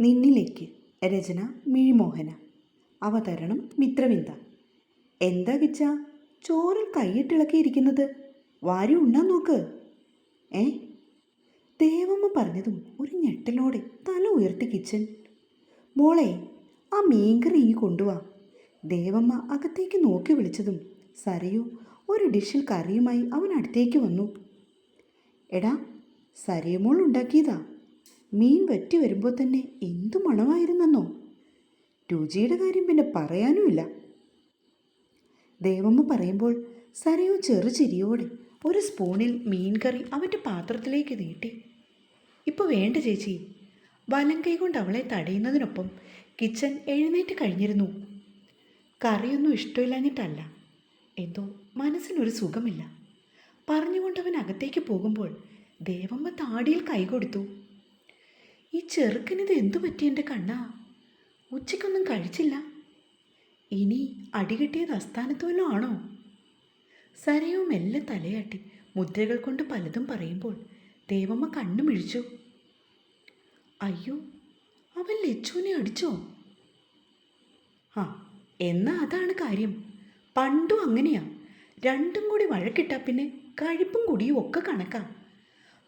നിന്നിലേക്ക്. രചന മിഴിമോഹന അവതരണം മിത്രവിന്ദ. എന്താ കിച്ച ചോറിൽ കൈയിട്ടിളക്കിയിരിക്കുന്നത് വാരി ഉണ്ണാൻ നോക്ക്. ഏ? ദേവമ്മ പറഞ്ഞതും ഒരു ഞെട്ടലോടെ തല ഉയർത്തി കിച്ചൻ. മോളെ ആ മീൻകറി ഇങ്ങി കൊണ്ടുവാ. ദേവമ്മ അകത്തേക്ക് നോക്കി വിളിച്ചതും സരയു ഒരു ഡിഷിൽ കറിയുമായി അവൻ അടുത്തേക്ക് വന്നു. എടാ സരയുമോൾ ഉണ്ടാക്കിയതാ. മീൻ വറ്റി വരുമ്പോൾ തന്നെ എന്തു മണമായിരുന്നെന്നോ? രുചിയുടെ കാര്യം പിന്നെ പറയാനുമില്ല. ദേവമ്മ പറയുമ്പോൾ സരയു ചെറുചിരിയോടെ ഒരു സ്പൂണിൽ മീൻ കറി അവന്റെ പാത്രത്തിലേക്ക് നീട്ടി. ഇപ്പോൾ വേണ്ട ചേച്ചി. വലം കൈ കൊണ്ട് അവളെ തടയുന്നതിനൊപ്പം കിച്ചൺ എഴുന്നേറ്റ് കഴിഞ്ഞിരുന്നു. കറിയൊന്നും ഇഷ്ടമില്ലാഞ്ഞിട്ടല്ല. എന്തോ മനസ്സിനൊരു സുഖമില്ല. പറഞ്ഞുകൊണ്ട് അവൻ അകത്തേക്ക് പോകുമ്പോൾ ദേവമ്മ താടിയിൽ കൈ കൊടുത്തു. ഈ ചെറുക്കനിത് എന്തു പറ്റി എന്റെ കണ്ണാ? ഉച്ചയ്ക്കൊന്നും കഴിച്ചില്ല. ഇനി അടികിട്ടിയത് അസ്ഥാനത്ത് വല്ലതും ആണോ? സരയോ മെല്ലെ തലയാട്ടി മുദ്രകൾ കൊണ്ട് പലതും പറയുമ്പോൾ ദേവമ്മ കണ്ണു മിഴിച്ചു അയ്യോ അവൻ ലച്ചുവിനെ അടിച്ചോ? ആ എന്നാ അതാണ് കാര്യം. പണ്ടും അങ്ങനെയാ. രണ്ടും കൂടി വഴക്കിട്ടാ പിന്നെ കഴിപ്പും കുടിയും ഒക്കെ കണക്കാ.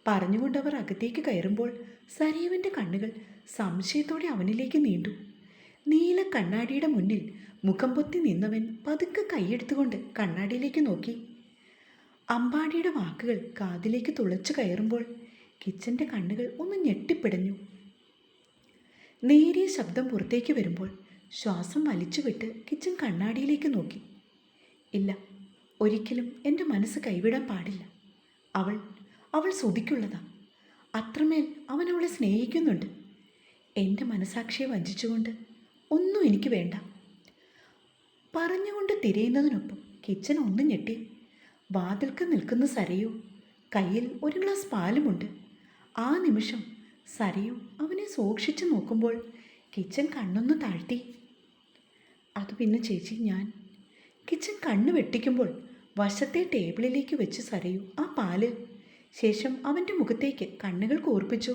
പറഞ്ഞുകൊണ്ട് അവർ അകത്തേക്ക് കയറുമ്പോൾ സരീവന്റെ കണ്ണുകൾ സംശയത്തോടെ അവനിലേക്ക് നീണ്ടു. നീല കണ്ണാടിയുടെ മുന്നിൽ മുഖം പൊത്തി നിന്നവൻ പതുക്കെ കൈയെടുത്തുകൊണ്ട് കണ്ണാടിയിലേക്ക് നോക്കി. അമ്പാടിയുടെ വാക്കുകൾ കാതിലേക്ക് തുളച്ചു കയറുമ്പോൾ കിച്ചന്റെ കണ്ണുകൾ ഒന്ന് ഞെട്ടിപ്പിടഞ്ഞു. നേരിയ ശബ്ദം പുറത്തേക്ക് വരുമ്പോൾ ശ്വാസം വലിച്ചുവിട്ട് കിച്ചൻ കണ്ണാടിയിലേക്ക് നോക്കി. ഇല്ല ഒരിക്കലും എന്റെ മനസ്സ് കൈവിടാൻ പാടില്ല. അവൾ അവൾ സുതിക്കുള്ളതാ അത്രമേൽ അവൻ അവളെ സ്നേഹിക്കുന്നുണ്ട്. എന്റെ മനസാക്ഷിയെ വഞ്ചിച്ചുകൊണ്ട് ഒന്നും എനിക്ക് വേണ്ട. പറഞ്ഞുകൊണ്ട് തിരയുന്നതിനൊപ്പം കിച്ചൻ ഒന്നും ഞെട്ടി. വാതിൽക്ക് നിൽക്കുന്ന സരയു കയ്യിൽ ഒരു ഗ്ലാസ് പാലുമുണ്ട്. ആ നിമിഷം സരയു അവനെ സൂക്ഷിച്ചു നോക്കുമ്പോൾ കിച്ചൻ കണ്ണൊന്ന് താഴ്ത്തി. അത് പിന്നെ ചേച്ചി ഞാൻ. കിച്ചൻ കണ്ണ് വെട്ടിക്കുമ്പോൾ വശത്തെ ടേബിളിലേക്ക് വെച്ച് സരയു ആ പാൽ ശേഷം അവന്റെ മുഖത്തേക്ക് കണ്ണുകൾ കൂർപ്പിച്ചു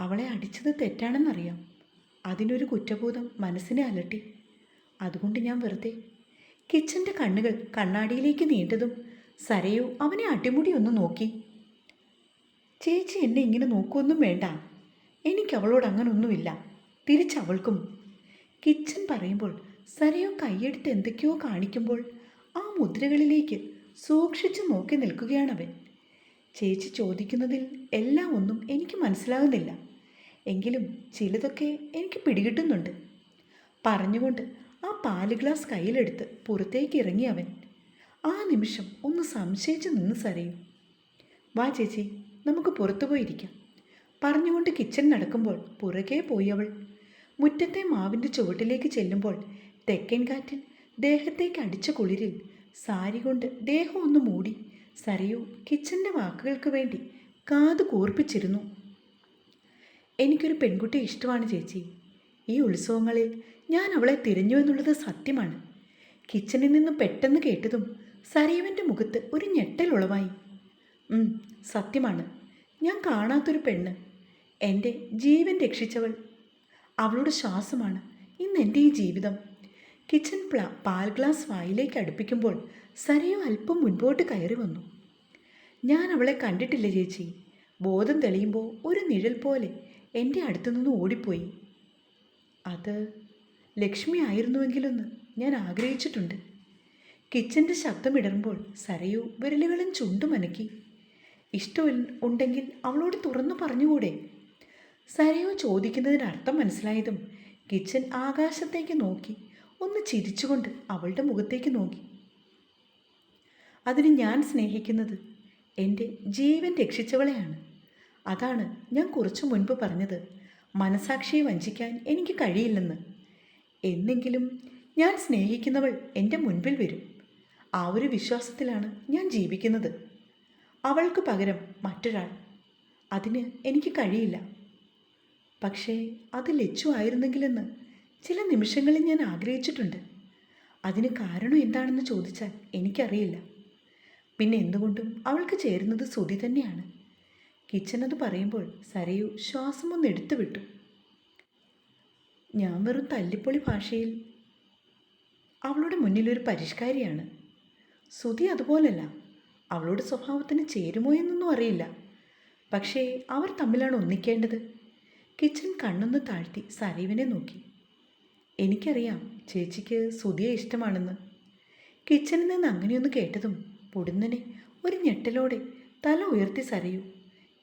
അവളെ അടിച്ചത് തെറ്റാണെന്നറിയാം. അതിനൊരു കുറ്റബോധം മനസ്സിനെ അലട്ടി. അതുകൊണ്ട് ഞാൻ വെറുതെ. കിച്ചന്റെ കണ്ണുകൾ കണ്ണാടിയിലേക്ക് നീണ്ടതും സരയു അവനെ അടിമുടി ഒന്ന് നോക്കി. ചേച്ചി എന്നെ ഇങ്ങനെ നോക്കുമൊന്നും വേണ്ട. എനിക്ക് അവളോട് അങ്ങനൊന്നുമില്ല തിരിച്ചവൾക്കും കിച്ചൻ പറയുമ്പോൾ സരയു കൈയെടുത്ത് എന്തൊക്കെയോ കാണിക്കുമ്പോൾ ആ മുദ്രകളിലേക്ക് സൂക്ഷിച്ചു നോക്കി നിൽക്കുകയാണവൻ. ചേച്ചി ചോദിക്കുന്നതിൽ എല്ലാം ഒന്നും എനിക്ക് മനസ്സിലാകുന്നില്ല. എങ്കിലും ചിലതൊക്കെ എനിക്ക് പിടികിട്ടുന്നുണ്ട്. പറഞ്ഞുകൊണ്ട് ആ പാൽ ഗ്ലാസ് കയ്യിലെടുത്ത് പുറത്തേക്ക് ഇറങ്ങി അവൻ. ആ നിമിഷം ഒന്ന് സംശയിച്ച് നിന്ന് സരയും. വാ ചേച്ചി നമുക്ക് പുറത്തു പോയിരിക്കാം പറഞ്ഞുകൊണ്ട് കിച്ചൺ നടക്കുമ്പോൾ പുറകെ പോയി അവൾ. മുറ്റത്തെ മാവിന്റെ ചുവട്ടിലേക്ക് ചെല്ലുമ്പോൾ തെക്കൻ കാറ്റിൽ ദേഹത്തേക്ക് അടിച്ച കുളിരിൽ സാരി കൊണ്ട് ദേഹം ഒന്ന് മൂടി സരയു കിച്ചന്റെ വാക്കുകൾക്ക് വേണ്ടി കാത് കൂർപ്പിച്ചിരുന്നു. എനിക്കൊരു പെൺകുട്ടിയെ ഇഷ്ടമാണ് ചേച്ചി. ഈ ഉത്സവങ്ങളിൽ ഞാൻ അവളെ തിരഞ്ഞു എന്നുള്ളത് സത്യമാണ്. കിച്ചണിൽ നിന്ന് പെട്ടെന്ന് കേട്ടതും സരയുവിന്റെ മുഖത്ത് ഒരു ഞെട്ടലുളവായി ഉളവായി. സത്യമാണ്. ഞാൻ കാണാത്തൊരു പെണ്ണ്. എന്റെ ജീവൻ രക്ഷിച്ചവൾ. അവളുടെ ശ്വാസമാണ് ഇന്ന് എന്റെ ഈ ജീവിതം. കിച്ചൺ പ്ലാ പാൽ ഗ്ലാസ് വായിലേക്ക് അടുപ്പിക്കുമ്പോൾ സരയു അല്പം മുൻപോട്ട് കയറി വന്നു. ഞാൻ അവളെ കണ്ടിട്ടില്ല ചേച്ചി. ബോധം തെളിയുമ്പോൾ ഒരു നിഴൽ പോലെ എന്റെ അടുത്തു നിന്ന് ഓടിപ്പോയി. അത് ലക്ഷ്മി ആയിരുന്നുവെങ്കിലൊന്ന് ഞാൻ ആഗ്രഹിച്ചിട്ടുണ്ട്. കിച്ചന്റെ ശബ്ദമിടറുമ്പോൾ സരയു വിരലുകളും ചുണ്ടുമനക്കി ഇഷ്ടം ഉണ്ടെങ്കിൽ അവളോട് തുറന്നു പറഞ്ഞുകൂടെ? സരയു ചോദിക്കുന്നതിന് അർത്ഥം മനസ്സിലായതും കിച്ചൻ ആകാശത്തേക്ക് നോക്കി ഒന്ന് ചിരിച്ചുകൊണ്ട് അവളുടെ മുഖത്തേക്ക് നോക്കി. അതിന് ഞാൻ സ്നേഹിക്കുന്നത് എന്റെ ജീവൻ രക്ഷിച്ചവളെയാണ്. അതാണ് ഞാൻ കുറച്ചു മുൻപ് പറഞ്ഞത്. മനസാക്ഷിയെ വഞ്ചിക്കാൻ എനിക്ക് കഴിയില്ലെന്ന്. എന്നെങ്കിലും ഞാൻ സ്നേഹിക്കുന്നവൾ എന്റെ മുൻപിൽ വരും. ആ ഒരു വിശ്വാസത്തിലാണ് ഞാൻ ജീവിക്കുന്നത്. അവൾക്ക് പകരം മറ്റൊരാൾ. അതിന് എനിക്ക് കഴിയില്ല. പക്ഷേ അത് ലച്ചു ആയിരുന്നെങ്കിലെന്ന് ചില നിമിഷങ്ങളിൽ ഞാൻ ആഗ്രഹിച്ചിട്ടുണ്ട്. അതിന് കാരണം എന്താണെന്ന് ചോദിച്ചാൽ എനിക്കറിയില്ല. പിന്നെ എന്തുകൊണ്ടും അവൾക്ക് ചേരുന്നത് സുതി തന്നെയാണ്. കിച്ചൻ അത് പറയുമ്പോൾ സരയു ശ്വാസം ഒന്ന് എടുത്തു വിട്ടു. ഞാൻ വെറും തല്ലിപ്പൊളി ഭാഷയിൽ അവളുടെ മുന്നിലൊരു പരിഷ്കാരിയാണ്. സുതി അതുപോലല്ല. അവളുടെ സ്വഭാവത്തിന് ചേരുമോ എന്നൊന്നും അറിയില്ല. പക്ഷേ അവർ തമ്മിലാണ് ഒന്നിക്കേണ്ടത്. കിച്ചൻ കണ്ണൊന്ന് താഴ്ത്തി സരീവിനെ നോക്കി. എനിക്കറിയാം ചേച്ചിക്ക് സുതിയെ ഇഷ്ടമാണെന്ന്. കിച്ചനിൽ നിന്ന് അങ്ങനെയൊന്ന് കേട്ടതും പൊടുന്നനെ ഒരു ഞെട്ടലോടെ തല ഉയർത്തി സരയൂ.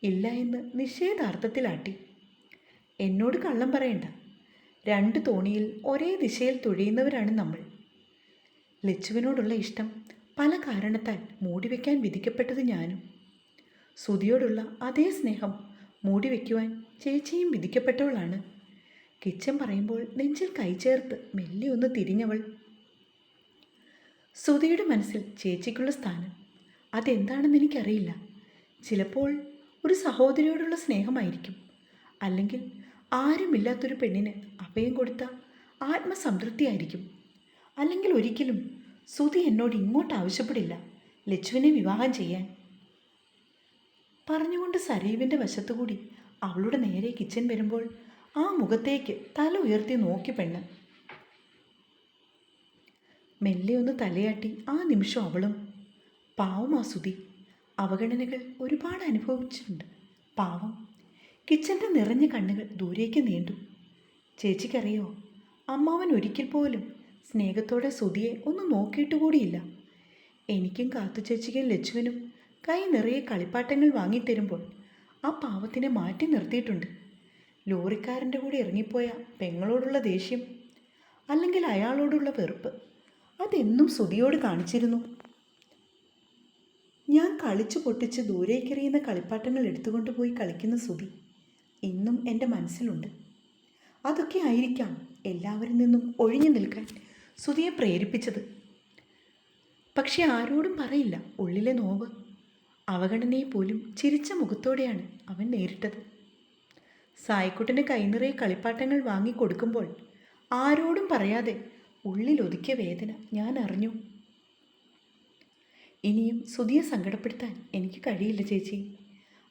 ഇല്ല എന്ന് നിഷേധാർത്ഥത്തിലാട്ടി. എന്നോട് കള്ളം പറയണ്ട. രണ്ട് തോണിയിൽ ഒരേ ദിശയിൽ തുഴയുന്നവരാണ് നമ്മൾ. ലച്ചുവിനോടുള്ള ഇഷ്ടം പല കാരണത്താൽ മൂടിവെക്കാൻ വിധിക്കപ്പെട്ടത് ഞാനും. സുതിയോടുള്ള അതേ സ്നേഹം മൂടിവെക്കുവാൻ ചേച്ചിയും വിധിക്കപ്പെട്ടവളാണ്. കിച്ചൻ പറയുമ്പോൾ നെഞ്ചിൽ കൈ ചേർത്ത് മെല്ലെ ഒന്ന് തിരിഞ്ഞവൾ സുധിയുടെ മനസ്സിൽ ചേച്ചിക്കുള്ള സ്ഥാനം. അതെന്താണെന്ന് എനിക്കറിയില്ല. ചിലപ്പോൾ ഒരു സഹോദരിയോടുള്ള സ്നേഹമായിരിക്കും. അല്ലെങ്കിൽ ആരുമില്ലാത്തൊരു പെണ്ണിന് അഭയം കൊടുത്ത ആത്മസംതൃപ്തിയായിരിക്കും. അല്ലെങ്കിൽ ഒരിക്കലും സുധി എന്നോട് ഇങ്ങോട്ട് ആവശ്യപ്പെടില്ല. ലച്ചുവിനെ വിവാഹം ചെയ്യാൻ. പറഞ്ഞുകൊണ്ട് സരീവിന്റെ വശത്തുകൂടി അവളുടെ നേരെ കിച്ചൻ വരുമ്പോൾ ആ മുഖത്തേക്ക് തല ഉയർത്തി നോക്കി പെണ്ണ് മെല്ലെ ഒന്ന് തലയാട്ടി ആ നിമിഷം അവളും പാവം ആ സുധി അവഗണനകൾ ഒരുപാട് അനുഭവിച്ചിട്ടുണ്ട്. പാവം. കിച്ചന്റെ നിറഞ്ഞ കണ്ണുകൾ ദൂരേക്ക് നീണ്ടു. ചേച്ചിക്കറിയോ അമ്മാവൻ ഒരിക്കൽ പോലും സ്നേഹത്തോടെ സുധിയെ ഒന്ന് നോക്കിയിട്ട് കൂടിയില്ല. എനിക്കും കാത്തു ചേച്ചിക്കും ലച്ചുവിനും കൈ നിറയെ കളിപ്പാട്ടങ്ങൾ വാങ്ങിത്തരുമ്പോൾ ആ പാവത്തിനെ മാറ്റി നിർത്തിയിട്ടുണ്ട്. ലോറിക്കാരന്റെ കൂടെ ഇറങ്ങിപ്പോയ പെങ്ങളോടുള്ള ദേഷ്യം അല്ലെങ്കിൽ അയാളോടുള്ള വെറുപ്പ് അതെന്നും സുതിയോട് കാണിച്ചിരുന്നു. ഞാൻ കളിച്ചു പൊട്ടിച്ച് ദൂരേക്കെറിയുന്ന കളിപ്പാട്ടങ്ങൾ എടുത്തുകൊണ്ട് പോയി കളിക്കുന്ന സുതി ഇന്നും എന്റെ മനസ്സിലുണ്ട്. അതൊക്കെ ആയിരിക്കാം എല്ലാവരിൽ നിന്നും ഒഴിഞ്ഞു നിൽക്കാൻ സുതിയെ പ്രേരിപ്പിച്ചത്. പക്ഷെ ആരോടും പറയില്ല ഉള്ളിലെ നോവ്. അവഗണനയെ പോലും ചിരിച്ച മുഖത്തോടെയാണ് അവൻ നേരിട്ടത്. സായിക്കുട്ടന് കൈനിറയെ കളിപ്പാട്ടങ്ങൾ വാങ്ങിക്കൊടുക്കുമ്പോൾ ആരോടും പറയാതെ ഉള്ളിൽ ഒതുക്കിയ വേദന ഞാൻ അറിഞ്ഞു. ഇനിയും സുധിയെ സങ്കടപ്പെടുത്താൻ എനിക്ക് കഴിയില്ല ചേച്ചി.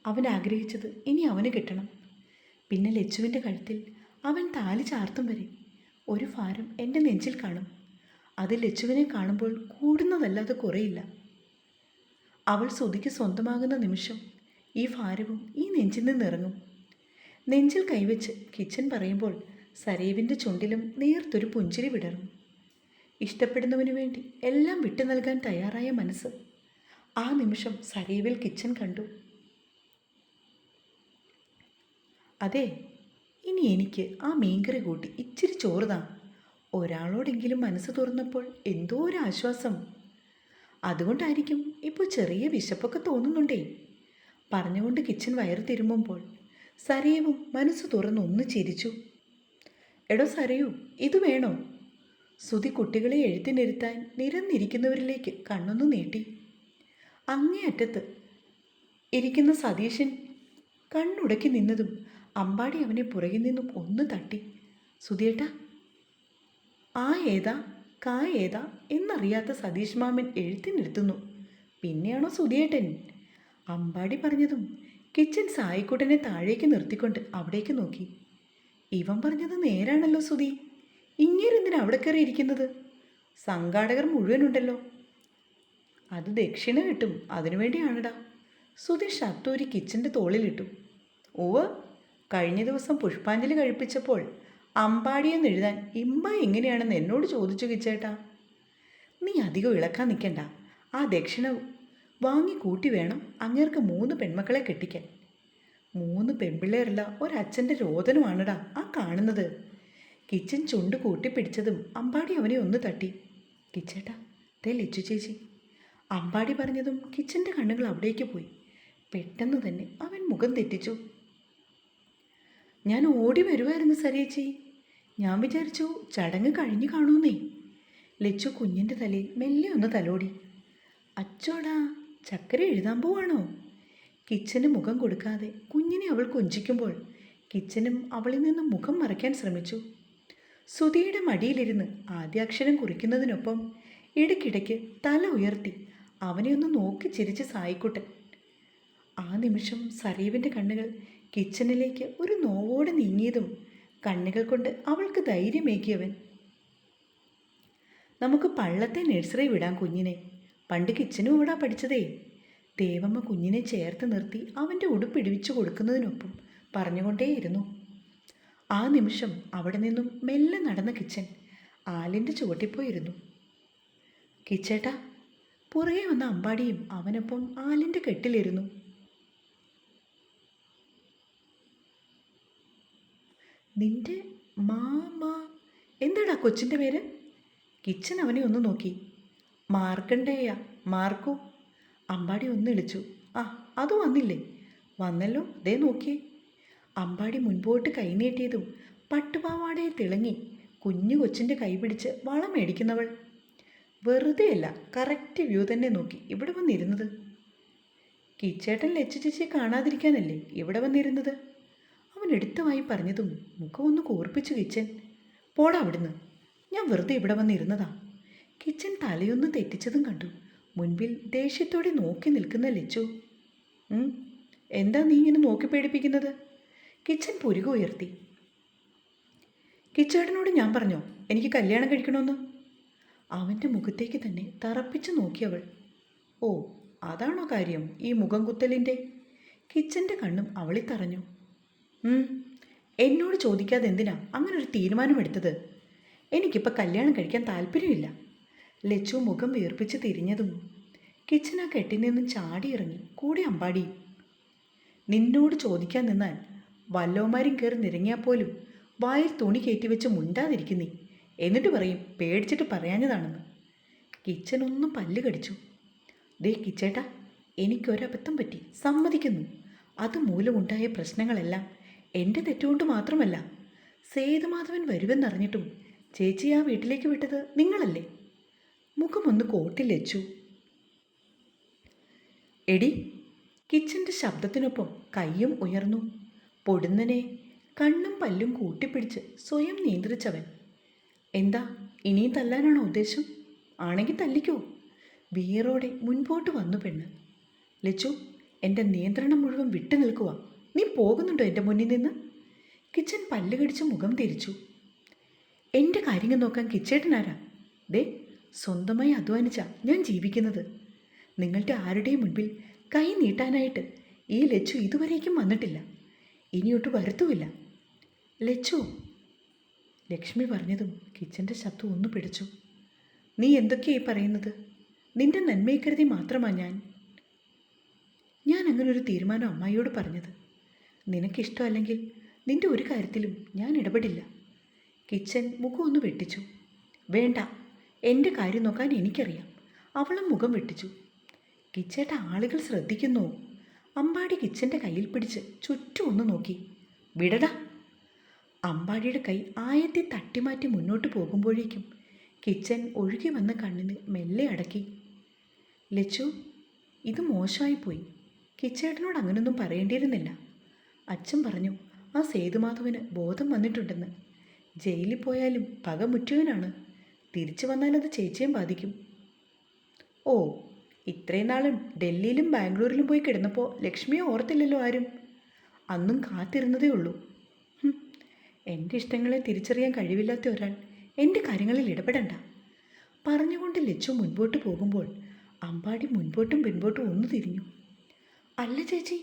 അവൻ ആഗ്രഹിച്ചത് ഇനി അവന് കിട്ടണം. പിന്നെ ലച്ചുവിന്റെ കഴുത്തിൽ അവൻ താലി ചാർത്തും വരെ ഒരു ഭാരം എന്റെ നെഞ്ചിൽ കാണും. അത് ലച്ചുവിനെ കാണുമ്പോൾ കൂടുന്നതല്ലാതെ കുറയില്ല. അവൾ സുധിക്ക് സ്വന്തമാകുന്ന നിമിഷം ഈ ഭാരവും ഈ നെഞ്ചിൽ നിന്നിറങ്ങും നെഞ്ചിൽ കൈവച്ച് കിച്ചൻ പറയുമ്പോൾ സരീവിന്റെ ചുണ്ടിലും നേർത്തൊരു പുഞ്ചിരി വിടർന്നു ഇഷ്ടപ്പെടുന്നവന് വേണ്ടി എല്ലാം വിട്ടു നൽകാൻ തയ്യാറായ മനസ്സ്. ആ നിമിഷം സരീവിൽ കിച്ചൻ കണ്ടു. അതെ ഇനി എനിക്ക് ആ മീൻകറി കൂട്ടി ഇച്ചിരി ചോറുതാ ഒരാളോടെങ്കിലും മനസ്സ് തുറന്നപ്പോൾ എന്തോ ഒരു ആശ്വാസം. അതുകൊണ്ടായിരിക്കും ഇപ്പോൾ ചെറിയ വിശപ്പൊക്കെ തോന്നുന്നുണ്ടേ. പറഞ്ഞുകൊണ്ട് കിച്ചൻ വയർ തിരുമ്പുമ്പോൾ സരയവും മനസ്സ് തുറന്ന് ഒന്ന് ചിരിച്ചു. എടോ സരയു ഇത് വേണോ? സുധി കുട്ടികളെ എഴുത്തിനിരുത്താൻ നിരന്നിരിക്കുന്നവരിലേക്ക് കണ്ണൊന്നു നീട്ടി. അങ്ങേയറ്റത്ത് ഇരിക്കുന്ന സതീശൻ കണ്ണുടക്കി നിന്നതും അമ്പാടി അവനെ പുറകിൽ നിന്നും ഒന്ന് തട്ടി. സുധിയേട്ടാ ആ ഏതാ കാ ഏതാ എന്നറിയാത്ത സതീഷ് മാമൻ എഴുത്തിനിരുത്തുന്നു പിന്നെയാണോ സുധിയേട്ടൻ? അമ്പാടി പറഞ്ഞതും കിച്ചൻ സായിക്കുട്ടനെ താഴേക്ക് നിർത്തിക്കൊണ്ട് അവിടേക്ക് നോക്കി. ഇവൻ പറഞ്ഞത് നേരാണല്ലോ സുധി. ഇങ്ങേരെന്തിനാ അവിടെ കയറി ഇരിക്കുന്നത്? സംഘാടകർ മുഴുവനുണ്ടല്ലോ. അത് ദക്ഷിണ കിട്ടും. അതിനുവേണ്ടിയാണടാ സുധി ഷർട്ടൂരി കിച്ചന്റെ തോളിലിട്ടു. ഓവ് കഴിഞ്ഞ ദിവസം പുഷ്പാഞ്ജലി കഴിപ്പിച്ചപ്പോൾ അമ്പാടിയെന്ന് എഴുതാൻ ഇമ്മ എങ്ങനെയാണെന്ന് എന്നോട് ചോദിച്ചു കിച്ചേട്ടാ. നീ അധികം ഇളക്കാൻ നിൽക്കണ്ട. ആ ദക്ഷിണ വാങ്ങി കൂട്ടി വേണം അങ്ങേർക്ക് മൂന്ന് പെൺമക്കളെ കെട്ടിക്കാൻ. മൂന്ന് പെൺപിള്ളേരുള്ള ഒരച്ഛന്റെ രോദനമാണടാ ആ കാണുന്നത്. കിച്ചൻ ചുണ്ട് കൂട്ടിപ്പിടിച്ചതും അമ്പാടി അവനെ ഒന്ന് തട്ടി. കിച്ചേട്ടാ ദേ ലിച്ചു ചേച്ചി. അമ്പാടി പറഞ്ഞതും കിച്ചന്റെ കണ്ണുകൾ അവിടേക്ക് പോയി. പെട്ടെന്ന് തന്നെ അവൻ മുഖം തെറ്റിച്ചു. ഞാൻ ഓടി വരുമായിരുന്നു സരേച്ചി ഞാൻ വിചാരിച്ചു ചടങ്ങ് കഴിഞ്ഞു കാണൂന്നേ ലച്ചു കുഞ്ഞിന്റെ തലയിൽ മെല്ലെ ഒന്ന് തലോടി. അച്ചോടാ ചക്കര എഴുതാൻ പോവാണോ? കിച്ചന് മുഖം കൊടുക്കാതെ കുഞ്ഞിനെ അവൾ കൊഞ്ചിക്കുമ്പോൾ കിച്ചനും അവളിൽ നിന്ന് മുഖം മറയ്ക്കാൻ ശ്രമിച്ചു. സുധിയുടെ മടിയിലിരുന്ന് ആദ്യാക്ഷരം കുറിക്കുന്നതിനൊപ്പം ഇടയ്ക്കിടയ്ക്ക് തല ഉയർത്തി അവനെ ഒന്ന് നോക്കി ചിരിച്ച് സായിക്കുട്ടൻ. ആ നിമിഷം സരീവിന്റെ കണ്ണുകൾ കിച്ചണിലേക്ക് ഒരു നോവോടെ നീങ്ങിയതും കണ്ണുകൾ കൊണ്ട് അവൾക്ക് ധൈര്യമേകിയവൻ. നമുക്ക് പള്ളത്തെ നഴ്സറി വിടാം കുഞ്ഞിനെ. പണ്ട് കിച്ചനും ഓടാ പഠിച്ചതേ. ദേവമ്മ കുഞ്ഞിനെ ചേർത്ത് നിർത്തി അവന്റെ ഉടുപ്പിടിവിച്ചു കൊടുക്കുന്നതിനൊപ്പം പറഞ്ഞുകൊണ്ടേയിരുന്നു. ആ നിമിഷം അവിടെ നിന്നും മെല്ലെ നടന്ന കിച്ചൻ ആലിന്റെ ചുവട്ടിപ്പോയിരുന്നു കിച്ചേട്ടാ പുറകെ വന്ന അമ്പാടിയും അവനൊപ്പം ആലിന്റെ കെട്ടിലിരുന്നു. നിന്റെ മാമ എന്താടാ കൊച്ചിന്റെ പേര്? കിച്ചൻ അവനെ ഒന്ന് നോക്കി. മാർക്കണ്ടേയ മാർക്കോ. അമ്പാടി ഒന്ന് ഇളിച്ചു. ആ അത് വന്നില്ലേ? വന്നല്ലോ ദേ നോക്കിയേ. അമ്പാടി മുൻപോട്ട് കൈനീട്ടിയതും പട്ടുപാവാടയിൽ തിളങ്ങി കുഞ്ഞു കൊച്ചിന്റെ കൈ പിടിച്ച് വളം മേടിക്കുന്നവൾ. വെറുതെയല്ല കറക്റ്റ് വ്യൂ തന്നെ നോക്കി ഇവിടെ വന്നിരുന്നത്. കിച്ചേട്ടൻ ലച്ചിച്ചേച്ചിയെ കാണാതിരിക്കാനല്ലേ ഇവിടെ വന്നിരുന്നത്? അവൻ എടുത്തമായി പറഞ്ഞതും മുഖം ഒന്ന് കൂർപ്പിച്ചു കിച്ചൻ. പോടാ അവിടുന്ന്. ഞാൻ വെറുതെ ഇവിടെ വന്നിരുന്നതാ. കിച്ചൻ തലയൊന്ന് തെറ്റിച്ചതും കണ്ടു. മുൻപിൽ ദേഷ്യത്തോടെ നോക്കി നിൽക്കുന്ന ലച്ചു. എന്താ നീ ഇങ്ങനെ നോക്കി പേടിപ്പിക്കുന്നത്? കിച്ചൻ പുരുക ഉയർത്തി. കിച്ചേട്ടനോട് ഞാൻ പറഞ്ഞോ എനിക്ക് കല്യാണം കഴിക്കണമെന്ന്? അവന്റെ മുഖത്തേക്ക് തന്നെ തറപ്പിച്ചു നോക്കിയവൾ. ഓ അതാണോ കാര്യം ഈ മുഖം കുത്തലിന്റെ കിച്ചന്റെ കണ്ണും അവളി തറഞ്ഞു. എന്നോട് ചോദിക്കാതെ എന്തിനാ അങ്ങനൊരു തീരുമാനമെടുത്തത് എനിക്കിപ്പോൾ കല്യാണം കഴിക്കാൻ താല്പര്യമില്ല. ലച്ചു മുഖം വീർപ്പിച്ച് തിരിഞ്ഞതും കിച്ചൻ ആ കെട്ടിൽ നിന്നും ചാടിയിറങ്ങി കൂടെ അമ്പാടി നിന്നോട് ചോദിക്കാൻ നിന്നാൽ വല്ലോമാരും കയറി നിരങ്ങിയാൽ പോലും വായിൽ തുണി കയറ്റിവെച്ച് മുണ്ടാതിരിക്കുന്നേ. എന്നിട്ട് പറയും പേടിച്ചിട്ട് പറയാഞ്ഞതാണെന്ന്. കിച്ചൻ ഒന്നും പല്ല് കടിച്ചു. ദേ കിച്ചേട്ടാ എനിക്കൊരബദ്ധം പറ്റി. സമ്മതിക്കുന്നു. അതുമൂലമുണ്ടായ പ്രശ്നങ്ങളെല്ലാം എന്റെ തെറ്റുകൊണ്ട് മാത്രമല്ല സേതുമാധവൻ വരുമെന്നറിഞ്ഞിട്ടും ചേച്ചി ആ വീട്ടിലേക്ക് വിട്ടത് നിങ്ങളല്ലേ? മുഖമൊന്ന് കോട്ടിൽ വെച്ചു. എടി കിച്ചന്റെ ശബ്ദത്തിനൊപ്പം കയ്യും ഉയർന്നു. പൊടുന്നനെ കണ്ണും പല്ലും കൂട്ടിപ്പിടിച്ച് സ്വയം നിയന്ത്രിച്ചവൻ. എന്താ ഇനിയും തല്ലാനാണോ ഉദ്ദേശം? ആണെങ്കിൽ തല്ലിക്കോ? വീറോടെ മുൻപോട്ട് വന്നു പെണ്ണ്. ലച്ചു എന്റെ നിയന്ത്രണം മുഴുവൻ വിട്ടു നിൽക്കുക നീ പോകുന്നുണ്ടോ എന്റെ മുന്നിൽ നിന്ന്? കിച്ചൻ പല്ല് കടിച്ച് മുഖം തിരിച്ചു. എന്റെ കാര്യങ്ങൾ നോക്കാൻ കിച്ചേട്ടനാരാ ദേ സ്വന്തമായി അധ്വാനിച്ച ഞാൻ ജീവിക്കുന്നത്. നിങ്ങളുടെ ആരുടെയും മുൻപിൽ കൈ നീട്ടാനായിട്ട് ഈ ലച്ചു ഇതുവരേക്കും വന്നിട്ടില്ല. ഇനിയൊട്ട് വരുത്തുമില്ല ലച്ചു ലക്ഷ്മി പറഞ്ഞതും കിച്ചന്റെ ശബ്ദം ഒന്ന് പിടിച്ചു. നീ എന്തൊക്കെയായി പറയുന്നത്? നിന്റെ നന്മയെ കരുതി മാത്രമാണ് ഞാൻ. ഞാൻ അങ്ങനെ ഒരു തീരുമാനം അമ്മായിയോട് പറഞ്ഞത്. നിനക്കിഷ്ടമല്ലെങ്കിൽ നിന്റെ ഒരു കാര്യത്തിലും ഞാൻ ഇടപെടില്ല. കിച്ചൻ മുഖം ഒന്ന് വെട്ടിച്ചു. വേണ്ട എന്റെ കാര്യം നോക്കാൻ എനിക്കറിയാം. അവളും മുഖം വെട്ടിച്ചു. കിച്ചേട്ട ആളുകൾ ശ്രദ്ധിക്കുന്നു. അമ്പാടി കിച്ചന്റെ കയ്യിൽ പിടിച്ച് ചുറ്റും ഒന്ന് നോക്കി. വിടടാ. അമ്പാടിയുടെ കൈ ആയത്തെ തട്ടിമാറ്റി മുന്നോട്ട് പോകുമ്പോഴേക്കും കിച്ചൻ ഒഴുകി വന്ന കണ്ണിന് മെല്ലെ അടക്കി. ലച്ചു ഇത് മോശമായിപ്പോയി. കിച്ചേട്ടനോട് അങ്ങനൊന്നും പറയേണ്ടിയിരുന്നില്ല. അച്ഛൻ പറഞ്ഞു ആ സേതുമാധവന് ബോധം വന്നിട്ടുണ്ടെന്ന്. ജയിലിൽ പോയാലും പക മുറ്റുവനാണ്. തിരിച്ചു വന്നാൽ അത് ചേച്ചിയും ബാധിക്കും. ഓ ഇത്രയും നാളും ഡൽഹിയിലും ബാംഗ്ലൂരിലും പോയി കിടന്നപ്പോൾ ലക്ഷ്മിയെ ഓർത്തില്ലല്ലോ ആരും. അന്നും കാത്തിരുന്നതേ ഉള്ളൂ. എന്റെ ഇഷ്ടങ്ങളെ തിരിച്ചറിയാൻ കഴിവില്ലാത്ത ഒരാൾ എന്റെ കാര്യങ്ങളിൽ ഇടപെടണ്ട. പറഞ്ഞുകൊണ്ട് ലച്ചു മുൻപോട്ട് പോകുമ്പോൾ അമ്പാടി മുൻപോട്ടും പിൻപോട്ടും ഒന്ന് തിരിഞ്ഞു. അല്ല ചേച്ചി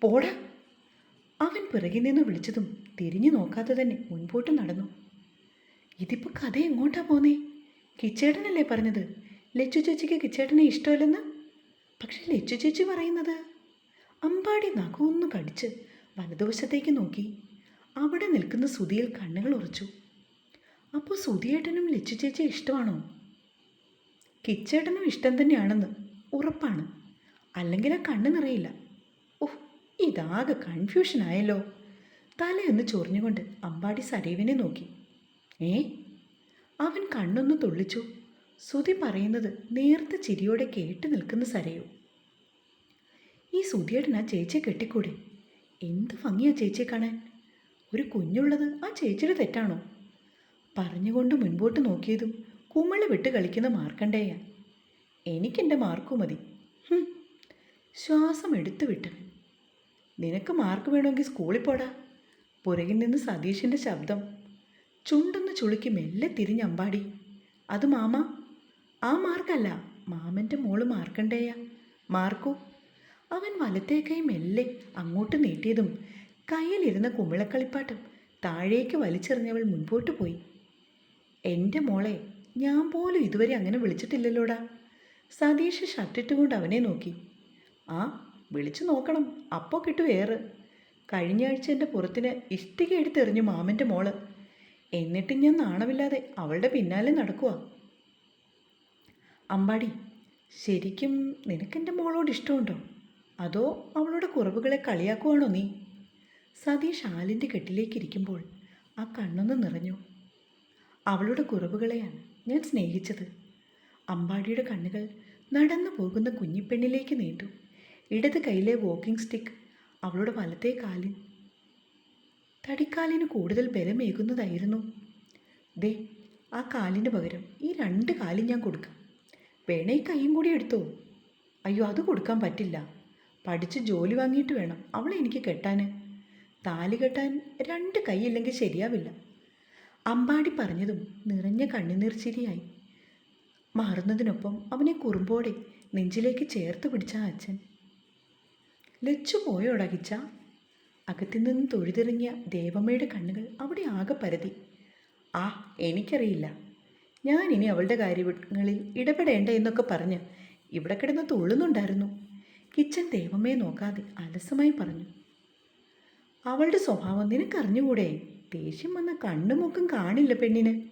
പോടാ. അവൻ പിറകിൽ നിന്ന് വിളിച്ചതും തിരിഞ്ഞു നോക്കാതെ തന്നെ മുൻപോട്ട് നടന്നു. ഇതിപ്പോൾ കഥ എങ്ങോട്ടാ പോന്നേ? കിച്ചേട്ടനല്ലേ പറഞ്ഞത്? ലച്ചു ചേച്ചിക്ക് കിച്ചേട്ടനെ ഇഷ്ടമല്ലെന്ന്? പക്ഷെ ലച്ചു ചേച്ചി പറയുന്നത് അമ്പാടി നഖമൊന്ന് കടിച്ച് വലതുവശത്തേക്ക് നോക്കി. അവിടെ നിൽക്കുന്ന സുതിയിൽ കണ്ണുകൾ ഉറച്ചു. അപ്പോൾ സുതിയേട്ടനും ലച്ചു ചേച്ചി ഇഷ്ടമാണോ? കിച്ചേട്ടനും ഇഷ്ടം തന്നെയാണെന്ന് ഉറപ്പാണ്. അല്ലെങ്കിൽ ആ കണ്ണ് നിറയില്ല. ഓഹ് ഇതാകെ കൺഫ്യൂഷൻ ആയല്ലോ. തലയൊന്ന് ചൊറിഞ്ഞുകൊണ്ട് അമ്പാടി സരീവിനെ നോക്കി. ഏ? അവൻ കണ്ണൊന്ന് തുള്ളിച്ചു. സുതി പറയുന്നത് നേർത്ത ചിരിയോടെ കേട്ട് നിൽക്കുന്ന സരയു. ഈ സുതിയേട്ടൻ ആ ചേച്ചിയെ കെട്ടിക്കൂടെ? എന്ത് ഭംഗിയാ ചേച്ചിയെ കാണാൻ? ഒരു കുഞ്ഞുള്ളത് ആ ചേച്ചിയുടെ തെറ്റാണോ? പറഞ്ഞുകൊണ്ട് മുൻപോട്ട് നോക്കിയതും കുമ്മൾ വിട്ട് കളിക്കുന്ന മാർക്കണ്ടേയ എനിക്കെന്റെ മാർക്കു മതി. ശ്വാസം എടുത്തു വിട്ടവൻ. നിനക്ക് മാർക്ക് വേണമെങ്കിൽ സ്കൂളിൽ പോടാ. പുറകിൽ നിന്ന് സതീഷിന്റെ ശബ്ദം. ചുണ്ടൊന്ന് ചുളുക്കി മെല്ലെ തിരിഞ്ഞമ്പാടി അത് മാമ ആ മാർക്കല്ല. മാമന്റെ മോൾ മാർക്കണ്ടേയ. മാർക്കു അവൻ വലത്തേക്കായി മെല്ലെ അങ്ങോട്ട് നീട്ടിയതും കയ്യിലിരുന്ന കുമിളക്കളിപ്പാട്ടം താഴേക്ക് വലിച്ചെറിഞ്ഞവൾ മുൻപോട്ട് പോയി. എന്റെ മോളെ ഞാൻ പോലും ഇതുവരെ അങ്ങനെ വിളിച്ചിട്ടില്ലല്ലോടാ. സതീഷ് ഷർട്ടിട്ടുകൊണ്ട് അവനെ നോക്കി. ആ വിളിച്ചു നോക്കണം. അപ്പോൾ കിട്ടും ഏറ്. കഴിഞ്ഞ ആഴ്ച എന്റെ പുറത്തിന് ഇഷ്ടിക എടുത്തെറിഞ്ഞു മാമന്റെ മോൾ. എന്നിട്ട് ഞാൻ നാണമില്ലാതെ അവളുടെ പിന്നാലെ നടക്കുക അമ്പാടി ശരിക്കും നിനക്കെന്റെ മോളോട് ഇഷ്ടമുണ്ടോ? അതോ അവളുടെ കുറവുകളെ കളിയാക്കുവാണോ നീ? സതീഷ് ആലിന്റെ കെട്ടിലേക്ക് ഇരിക്കുമ്പോൾ ആ കണ്ണൊന്ന് നിറഞ്ഞു. അവളുടെ കുറവുകളെയാണ് ഞാൻ സ്നേഹിച്ചത്. അമ്പാടിയുടെ കണ്ണുകൾ നടന്നു പോകുന്ന കുഞ്ഞിപ്പെണ്ണിലേക്ക് നീണ്ടു. ഇടത് കൈയിലെ വോക്കിംഗ് സ്റ്റിക്ക് അവളുടെ വലത്തെ കാലിൻ തടിക്കാലിന് കൂടുതൽ ബലമേകുന്നതായിരുന്നു. ദേ ആ കാലിന് പകരം ഈ രണ്ട് കാലും ഞാൻ കൊടുക്കാം. വേണേ കൈയും കൂടി എടുത്തോ. അയ്യോ അത് കൊടുക്കാൻ പറ്റില്ല. പഠിച്ച് ജോലി വാങ്ങിയിട്ട് വേണം. അവളെ എനിക്ക് കെട്ടാൻ താലി കെട്ടാൻ രണ്ട് കൈയില്ലെങ്കിൽ ശരിയാവില്ല. അമ്പാടി പറഞ്ഞതും നിറഞ്ഞ കണ്ണുനീർ ചിരിയായി. മാറുന്നതിനൊപ്പം അവനെ കുറുമ്പോടെ നെഞ്ചിലേക്ക് ചേർത്ത് പിടിച്ച അച്ഛൻ. ലച്ചു പോയോടകിച്ച അകത്തു നിന്ന് തൊഴുതിറങ്ങിയ ദേവമ്മയുടെ കണ്ണുകൾ അവിടെ ആകെ പരതി. ആ എനിക്കറിയില്ല. ഞാൻ ഇനി അവളുടെ കാര്യങ്ങളിൽ ഇടപെടേണ്ട എന്നൊക്കെ പറഞ്ഞ് ഇവിടെ കിടന്ന് തുള്ളുന്നുണ്ടായിരുന്നു. കിച്ചൻ ദേവമ്മയെ നോക്കാതെ അലസമായി പറഞ്ഞു. അവളുടെ സ്വഭാവം നിനക്കറിഞ്ഞുകൂടെ ദേഷ്യം വന്ന കണ്ണുമുക്കും കാണില്ല പെണ്ണിന്.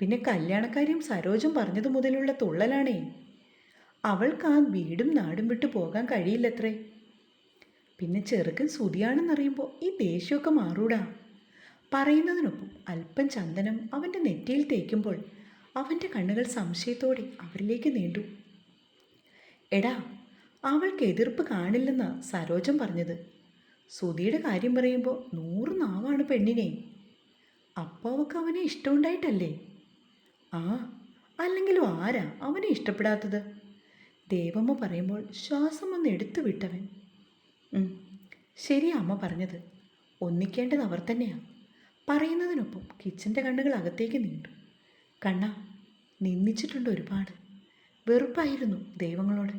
പിന്നെ കല്യാണക്കാര്യം സരോജം പറഞ്ഞതു മുതലുള്ള തുള്ളലാണേ. അവൾക്ക് ആ വീടും നാടും വിട്ടു പോകാൻ കഴിയില്ലത്രേ. പിന്നെ ചെറുക്കൻ സുതിയാണെന്നറിയുമ്പോൾ ഈ ദേഷ്യമൊക്കെ മാറൂടാ. പറയുന്നതിനൊപ്പം അല്പം ചന്ദനം അവന്റെ നെറ്റിയിൽ തേക്കുമ്പോൾ അവന്റെ കണ്ണുകൾ സംശയത്തോടെ അവരിലേക്ക് നീണ്ടു. എടാ അവൾക്ക് എതിർപ്പ് കാണില്ലെന്നാ സരോജം പറഞ്ഞത്. സുധിയുടെ കാര്യം പറയുമ്പോൾ നൂറ് നാവാണ് പെണ്ണിനെ. അപ്പോൾ അവൾക്ക് അവനെ ഇഷ്ടമുണ്ടായിട്ടല്ലേ? ആ അല്ലെങ്കിലും ആരാ അവനെ ഇഷ്ടപ്പെടാത്തത്? ദേവമ്മ പറയുമ്പോൾ ശ്വാസം ഒന്ന് എടുത്തു വിട്ടവൻ. ശരി ശരിയാ അമ്മ പറഞ്ഞത്. ഒന്നിക്കേണ്ടത് അവർ തന്നെയാണ് പറയുന്നതിനൊപ്പം കിച്ചന്റെ കണ്ണുകൾ അകത്തേക്ക് നീണ്ടു. കണ്ണ നിന്ദിച്ചിട്ടുണ്ട് ഒരുപാട്. വെറുപ്പായിരുന്നു ദൈവങ്ങളോട്.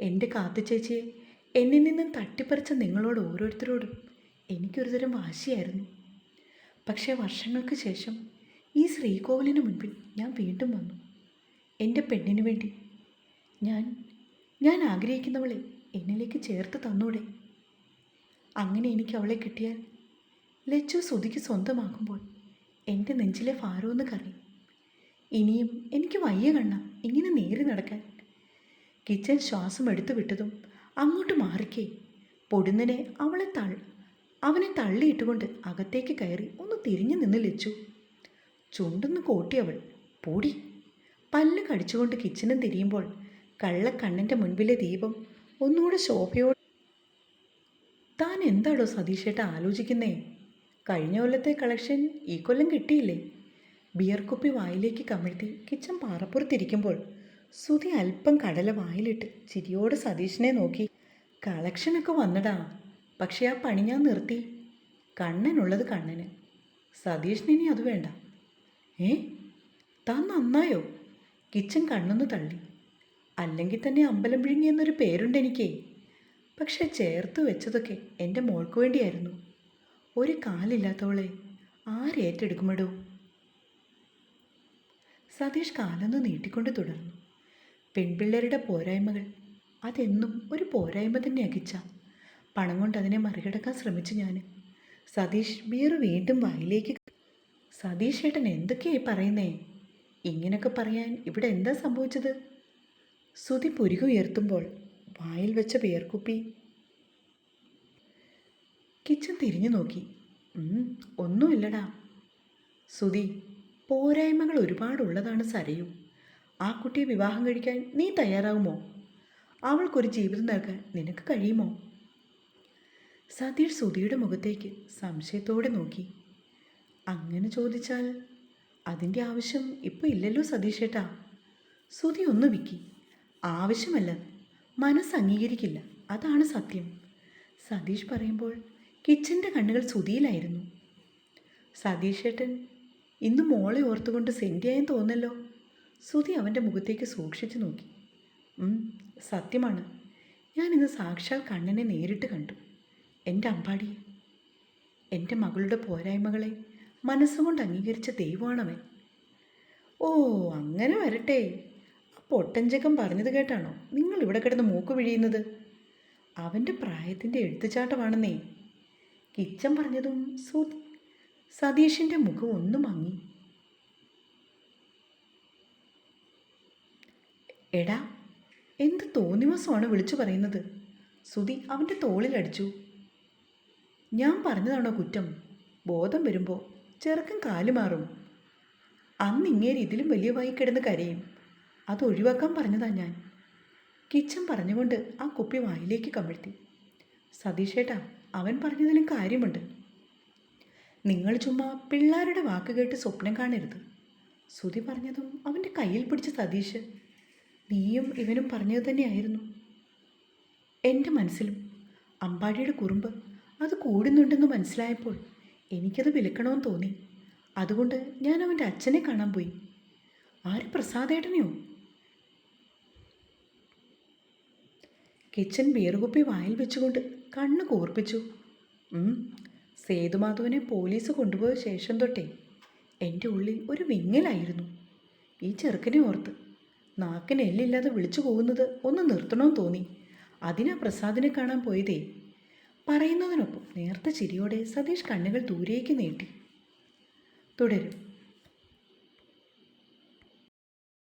എന്റെ കാത്തു ചേച്ചിയെ എന്നിൽ നിന്നും തട്ടിപ്പറിച്ച നിങ്ങളോട് ഓരോരുത്തരോടും എനിക്കൊരുതരം വാശിയായിരുന്നു. പക്ഷേ വർഷങ്ങൾക്ക് ശേഷം ഈ ശ്രീകോവിലിന് മുൻപിൽ ഞാൻ വീണ്ടും വന്നു. എന്റെ പെണ്ണിനു വേണ്ടി. ഞാൻ ഞാൻ ആഗ്രഹിക്കുന്നവളെ എന്നിലേക്ക് ചേർത്ത് തന്നൂടെ. അങ്ങനെ എനിക്ക് അവളെ കിട്ടിയാൽ ലച്ചു സ്വതിക്ക് സ്വന്തമാകുമ്പോൾ എന്റെ നെഞ്ചിലെ ഭാരമൊന്ന് കറിയും ഇനിയും എനിക്ക് വയ്യ കണ്ണ ഇങ്ങനെ നേരി നടക്കാൻ. കിച്ചൻ ശ്വാസം എടുത്തു വിട്ടതും അങ്ങോട്ട് മാറിക്കേ. പൊടുന്നനെ അവളെ തൾ അവനെ തള്ളിയിട്ടുകൊണ്ട് അകത്തേക്ക് കയറി ഒന്ന് തിരിഞ്ഞു നിന്ന് ലച്ചു. ചുണ്ടൊന്ന് കോട്ടിയവൾ പൊടി. പല്ല് കടിച്ചുകൊണ്ട് കിച്ചനും തിരിയുമ്പോൾ കള്ളക്കണ്ണന്റെ മുൻപിലെ ദീപം ഒന്നുകൂടെ ശോഭയോട് താൻ എന്താണോ സതീഷേട്ട ആലോചിക്കുന്നേ? കഴിഞ്ഞ കൊല്ലത്തെ കളക്ഷൻ ഈ കൊല്ലം കിട്ടിയില്ലേ? ബിയർ കുപ്പി വായിലേക്ക് കമിഴ്ത്തി കിച്ചൻ പാറപ്പുറത്തിരിക്കുമ്പോൾ സുധി അല്പം കടല വായിലിട്ട് ചിരിയോടെ സതീഷിനെ നോക്കി. കളക്ഷനൊക്കെ വന്നടാ. പക്ഷേ ആ പണി ഞാൻ നിർത്തി. കണ്ണനുള്ളത് കണ്ണന്. സതീഷിനി അത് വേണ്ട. ഏ? താൻ നന്നായോ? കിച്ചൻ കണ്ണൊന്ന് തള്ളി. അല്ലെങ്കിൽ തന്നെ അമ്പലം വിഴുങ്ങി എന്നൊരു പേരുണ്ട് എനിക്കേ. പക്ഷെ ചേർത്ത് വെച്ചതൊക്കെ എന്റെ മോൾക്ക് വേണ്ടിയായിരുന്നു. ഒരു കാലില്ലാത്തവളെ ആരേറ്റെടുക്കുമടോ സതീഷ് കാലൊന്ന് നീട്ടിക്കൊണ്ട് തുടർന്നു. പെൺപിള്ളേരുടെ പോരായ്മകൾ. അതെന്നും ഒരു പോരായ്മ തന്നെ അകിച്ച. പണം കൊണ്ട് അതിനെ മറികടക്കാൻ ശ്രമിച്ചു ഞാൻ സതീഷ് ബിയർ വീണ്ടും വായിലേക്ക് സതീഷ് ഏട്ടൻ എന്തൊക്കെയായി പറയുന്നേ? ഇങ്ങനൊക്കെ പറയാൻ ഇവിടെ എന്താ സംഭവിച്ചത്? സുതി പുരുകുയർത്തുമ്പോൾ വായിൽ വെച്ച പേർക്കുപ്പി കിച്ചൻ തിരിഞ്ഞു നോക്കി. "ഉം, ഒന്നുമില്ലടാ. സുതി പോരായ്മകൾ ഒരുപാടുള്ളതാണ് സരയു. ആ കുട്ടിയെ വിവാഹം കഴിക്കാൻ നീ തയ്യാറാവുമോ? അവൾക്കൊരു ജീവിതം നൽകാൻ നിനക്ക് കഴിയുമോ? സതീഷ് സുധിയുടെ മുഖത്തേക്ക് സംശയത്തോടെ നോക്കി. അങ്ങനെ ചോദിച്ചാൽ അതിന്റെ ആവശ്യം ഇപ്പോൾ ഇല്ലല്ലോ സതീഷേട്ടാ. സുധി ഒന്ന് വിക്കി. ആവശ്യമല്ല മനസ്സ് അംഗീകരിക്കില്ല. അതാണ് സത്യം. സതീഷ് പറയുമ്പോൾ കിച്ചന്റെ കണ്ണുകൾ സുതിയിലായിരുന്നു സതീഷേട്ടൻ ഇന്ന് മോളെ ഓർത്തുകൊണ്ട് സെന്റിയായെന്ന് തോന്നല്ലോ. സുതി അവന്റെ മുഖത്തേക്ക് സൂക്ഷിച്ചു നോക്കി. സത്യമാണ്. ഞാൻ ഇന്ന് സാക്ഷാൽ കണ്ണനെ നേരിട്ട് കണ്ടു. എന്റെ അമ്പാടി. എന്റെ മകളുടെ പോരായ്മകളെ മനസ്സുകൊണ്ട് അംഗീകരിച്ച ദൈവമാണവൻ. ഓ അങ്ങനെ വരട്ടെ. അപ്പോൾ ഒട്ടഞ്ചക്കം പറഞ്ഞത് കേട്ടാണോ? നിങ്ങൾ ഇവിടെ കിടന്ന് മൂക്ക് വിഴിയുന്നത്. അവന്റെ പ്രായത്തിന്റെ എഴുത്തുചാട്ടമാണെന്നേ. കിച്ചൻ പറഞ്ഞതും സു സതീഷിന്റെ മുഖം ഒന്ന് മങ്ങി. എടാ എന്ത് തോന്നിവാസമാണ് വിളിച്ചു പറയുന്നത്? സുതി അവന്റെ തോളിലടിച്ചു ഞാൻ പറഞ്ഞതാണോ കുറ്റം? ബോധം വരുമ്പോൾ ചെറുക്കൻ കാലുമാറും അന്ന് ഇങ്ങേര് ഇതിലും വലിയ വായി കിടന്ന് കരയും. അത് ഒഴിവാക്കാൻ പറഞ്ഞതാ ഞാൻ. കിച്ചൻ പറഞ്ഞുകൊണ്ട് ആ കുപ്പി വായിലേക്ക് കമിഴ്ത്തി. സതീഷേട്ടാ അവൻ പറഞ്ഞതിലും കാര്യമുണ്ട്. നിങ്ങൾ ചുമ്മാ പിള്ളേരുടെ വാക്ക് കേട്ട് സ്വപ്നം കാണരുത്. സുതി പറഞ്ഞതും അവന്റെ കയ്യിൽ പിടിച്ച സതീഷ് നീയും ഇവനും പറഞ്ഞത് തന്നെയായിരുന്നു. എന്റെ മനസ്സിലും അമ്പാടിയുടെ കുറുമ്പ് അത് കൂടുന്നുണ്ടെന്ന് മനസ്സിലായപ്പോൾ എനിക്കത് വിലക്കണമെന്ന് തോന്നി. അതുകൊണ്ട് ഞാൻ അവന്റെ അച്ഛനെ കാണാൻ പോയി. ആര് പ്രസാദേട്ടനെയോ? കിച്ചൻ ബീറുകുപ്പി വായിൽ വെച്ചുകൊണ്ട് കണ്ണ് കൂർപ്പിച്ചു സേതുമാധവനെ പോലീസ് കൊണ്ടുപോയ ശേഷം തൊട്ടേ എന്റെ ഉള്ളിൽ ഒരു വിങ്ങലായിരുന്നു. ഈ ചെറുക്കനെ ഓർത്ത് നാക്കിന് എല്ലില്ലാതെ വിളിച്ചു പോകുന്നത് ഒന്ന് നിർത്തണമെന്ന് തോന്നി. അതിനാ പ്രസാദിനെ കാണാൻ പോയതേ. പറയുന്നതിനൊപ്പം നേർത്ത ചിരിയോടെ സതീഷ് കണ്ണുകൾ ദൂരേക്ക് നീട്ടി. തുടരും.